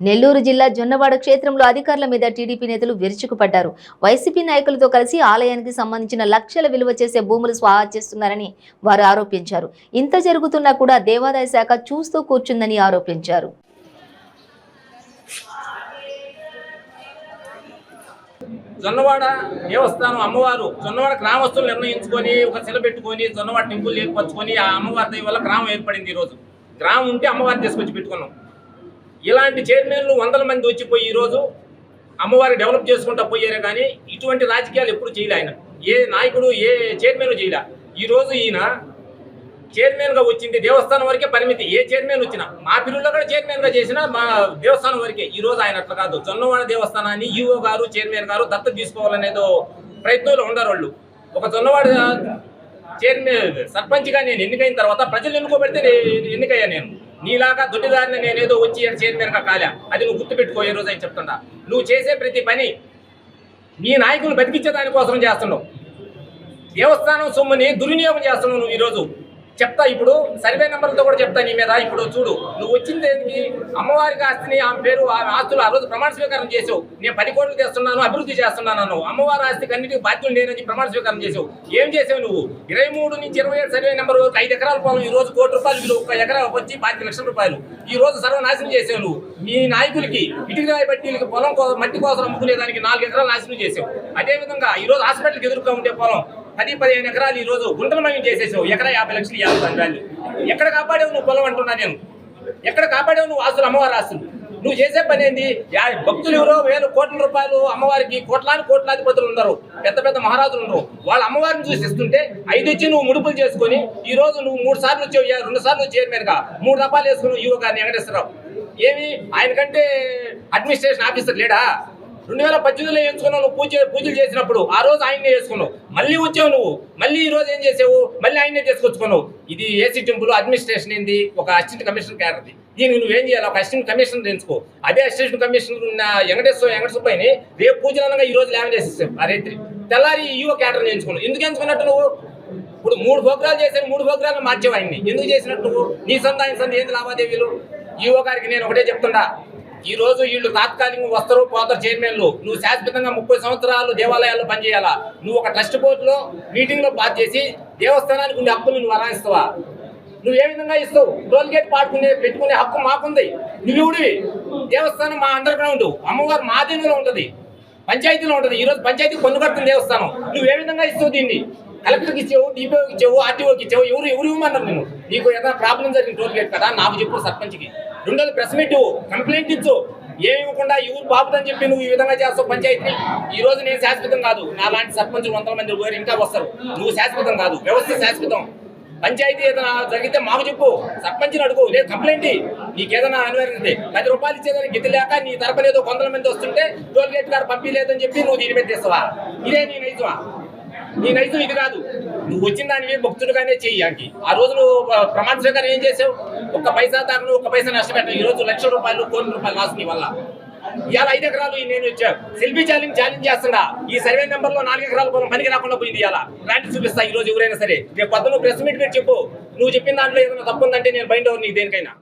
నెల్లూరు జిల్లా జొన్నవాడ క్షేత్రంలో అధికారుల మీద టీడీపీ నేతలు విరుచుకుపడ్డారు. వైసీపీ నాయకులతో కలిసి ఆలయానికి సంబంధించిన లక్షల విలువ చేసే భూములు స్వాహా చేస్తున్నారని వారు ఆరోపించారు. ఇంత జరుగుతున్నా కూడా దేవాదాయ శాఖ చూస్తూ కూర్చుందని ఆరోపించారు. జొన్నవాడ దేవస్థానం అమ్మవారు జొన్నవాడ గ్రామస్తులు నిర్ణయించుకొని ఒక శిల పెట్టుకొని జొన్నవాడ టెంపుల్ ఏర్పరచుకొని ఆ అమ్మవారి దయ వల్ల గ్రామం ఏర్పడింది ఈరోజు. గ్రామం ఉంటే అమ్మవారిని తీసుకొచ్చి పెట్టుకున్నాం. ఇలాంటి చైర్మన్లు వందల మంది వచ్చిపోయి ఈరోజు అమ్మవారి డెవలప్ చేసుకుంటా పోయారే కానీ ఇటువంటి రాజకీయాలు ఎప్పుడు చేయలే ఆయన. ఏ నాయకుడు ఏ చైర్మన్ చేయలే. ఈరోజు ఈయన చైర్మన్గా వచ్చింది దేవస్థానం వరకే పరిమితి. ఏ చైర్మన్ వచ్చినా మా పిల్లల్లో కూడా చైర్మన్గా చేసినా చేసిన మా దేవస్థానం వరకే. ఈరోజు ఆయన అట్లా కాదు. జొన్నవాడ దేవస్థానాన్ని ఈఓ గారు చైర్మన్ గారు దత్తత తీసుకోవాలనేదో ప్రయత్నంలో ఉండరు వాళ్ళు. ఒక జొన్నవాడ చైర్మన్ సర్పంచ్గా నేను ఎన్నికైన తర్వాత ప్రజలు ఎన్నుకోబెడితే నేను ఎన్నికయ్యా నేను. నీలాగా దొడ్డిదారిని నేనేదో వచ్చి చేతి గా కాలే? అది నువ్వు గుర్తుపెట్టుకో ఏ రోజు అని చెప్తున్నా. నువ్వు చేసే ప్రతి పని నీ నాయకులు బతికించే దానికోసం చేస్తున్నావు. దేవస్థానం సొమ్ముని దుర్వినియోగం చేస్తున్నావు నువ్వు ఈరోజు. చెప్తా ఇప్పుడు సర్వే నెంబర్లతో కూడా చెప్తా నీ మీద. ఇప్పుడు చూడు నువ్వు వచ్చిన దేనికి అమ్మవారికి ఆస్తిని ఆమె పేరు ఆమె ఆస్తులు ఆ రోజు ప్రమాణ స్వీకారం చేసావు. నేను పది కోట్లు తెస్తున్నాను అభివృద్ధి చేస్తున్నాను అమ్మవారి ఆస్తికి అన్నిటికీ బాధ్యులు నేనని ప్రమాణ స్వీకారం చేసావు. ఏం చేసావు నువ్వు? ఇరవై మూడు నుంచి ఇరవై ఏడు సర్వే నెంబర్ వరకు ఐదు ఎకరాల పొలం ఈ రోజు కోటి రూపాయలు విలువ ఒక ఎకరా వచ్చి పాతి లక్షల రూపాయలు. ఈ రోజు సర్వనాశనం చేసావు నువ్వు. మీ నాయకులకి ఇటుక బట్టీలకి పొలం కోసం మట్టి కోసం అమ్ముకునే దానికి నాలుగు ఎకరాలు నాశనం చేసావు. అదేవిధంగా ఈ రోజు హాస్పిటల్కి ఎదురుగా ఉండే పొలం పది పదిహేను ఎకరాలు ఈ రోజు గుంటలమయం చేసేసావు. ఎకరా యాభై లక్షలు యాభై దాని వాల్యూ ఎక్కడ కాపాడేవు నువ్వు పొలం అంటున్నా నేను? ఎక్కడ కాపాడేవు నువ్వు ఆస్తులు అమ్మవారి ఆస్తులు? నువ్వు చేసే పని ఏంది? భక్తులు ఎవరో వేల కోట్ల రూపాయలు అమ్మవారికి కోట్లాది కోట్లాధిపతులు ఉన్నారు పెద్ద పెద్ద మహారాజులు ఉన్నారు వాళ్ళ అమ్మవారిని చూసి ఇస్తుంటే ఐదు వచ్చి నువ్వు ముడుపులు చేసుకొని ఈ రోజు నువ్వు మూడు సార్లు వచ్చావు రెండు సార్లు చైర్మన్ మూడు రూపాయలు వేసుకుని యువ గారిని వెంకటేశ్వరరావు. ఏమి? ఆయన కంటే అడ్మినిస్ట్రేషన్ ఆఫీసర్ లేడా? రెండు వేల పద్దెనిమిదిలో ఎంచుకున్నావు నువ్వు పూజ పూజలు చేసినప్పుడు ఆ రోజు ఆయన్నే వేసుకున్నావు మళ్ళీ వచ్చావు నువ్వు. మళ్ళీ ఈ రోజు ఏం చేసావు? మళ్ళీ ఆయన్నే తీసుకొచ్చుకున్నావు. ఇది ఏసీ టెంపుల్ అడ్మినిస్ట్రేషన్ ఏంది? ఒక అసిస్టెంట్ కమిషనర్ క్యాడర్ది దీనికి నువ్వేం చేయాలి? ఒక అసిస్టెంట్ కమిషనర్ ఎంచుకో. అదే అసిస్టెంట్ కమిషనర్ ఉన్న వెంకటేశ్వర వెంకటేశ్వరపైని రేపు పూజలు అనగా ఈ రోజు లేవన్ ఆ రేత్రి. తెల్లారి ఈవో క్యాడర్ని ఎంచుకున్నావు. ఎందుకు ఎంచుకున్నట్టు నువ్వు? ఇప్పుడు మూడు భోగ్రాలు చేశాను మూడు భోగ్రాలు మార్చేవు ఆయన్ని. ఎందుకు చేసినట్టు నువ్వు? నీ సొంత ఆయన సొంత ఏంది లావాదేవీలు? ఈవో గారికి నేను ఒకటే చెప్తుండా ఈ రోజు వీళ్ళు తాత్కాలికంగా వస్తారు పోతారు చైర్మన్లు. నువ్వు శాశ్వతంగా ముప్పై సంవత్సరాలు దేవాలయాల్లో పనిచేయాలా? నువ్వు ఒక ట్రస్ట్ బోర్డులో మీటింగ్లో పాస్ చేసి దేవస్థానానికి ఉండే హక్కులు నువ్వు అరాయిస్తావా నువ్వు ఏ విధంగా ఇస్తావు? టోల్ గేట్ పాడుకునే పెట్టుకునే హక్కు మాకుంది. నువ్వు దేవస్థానం మా అండర్ గ్రౌండ్ అమ్మవారు మా ఆధీనంలో ఉంటుంది. పంచాయతీలో ఉంటుంది. ఈరోజు పంచాయతీ పన్ను కడుతుంది దేవస్థానం. నువ్వు ఏ విధంగా ఇస్తావు దీన్ని? కలెక్టర్కి ఇచ్చావు డిపిఓకి ఇచ్చావు ఆర్టీఓకి ఇచ్చావు ఎవరు ఎవరు ఇవ్వమన్నారు నేను నీకు ఏదైనా ప్రాబ్లం జరిగింది టోల్ గేట్ కదా? నాకు చెప్పు సర్పంచ్కి. రెండోది ప్రెస్ మీట్ కంప్లైంట్ ఇచ్చు. ఏమి ఇవ్వకుండా ఎవరు బాబుదని చెప్పి నువ్వు ఈ విధంగా చేస్తావు పంచాయతీ. ఈ రోజు నేను శాశ్వతం కాదు. నా లాంటి సర్పంచులు వందల మంది పోయారు ఇంకా వస్తారు. నువ్వు శాశ్వతం కాదు. వ్యవస్థ శాశ్వతం. పంచాయతీ ఏదైనా జరిగితే మాకు చెప్పు. సర్పంచ్ని అడుగు. లేదు కంప్లైంట్ నీకేదైనా అనివార్యతే పది రూపాయలు ఇచ్చేదానికి గిద్ది లేక నీ తరపున ఏదో వందల మంది వస్తుంటే టోల్ గేట్ గారు పంపించలేదని చెప్పి నువ్వు దీని మీద తీస్తావా? ఇదే నీ నైజమా? నీ నైజం ఇది కాదు. నువ్వు వచ్చిన దానివి భక్తుడుగానే చెయ్యానికి ఆ రోజు నువ్వు ప్రమాణ స్వీకారం ఏం చేసావు? ఒక్క పైసా దాకా ఒక పైసా నష్టపెట్టావు ఈ రోజు లక్ష రూపాయలు కోటి రూపాయలు లాస్ నీ వల్ల. ఇవాళ ఐదు ఎకరాలు నేను వచ్చా సెల్ఫీ ఛాలెంజ్ ఛాలెంజ్ చేస్తున్నా ఈ సర్వే నెంబర్లో నాలుగు ఎకరాల పొలం పనికి రాకుండా పోయింది ఇవాళ. రాంటి చూపిస్తా ఈ రోజు ఎవరైనా సరే. రేపు పొద్దున్న ప్రెస్ మీట్ పెట్టి చెప్పు. నువ్వు చెప్పిన దాంట్లో ఏదైనా తప్పు ఉందంటే నేను బయట నీకు దేనికైనా.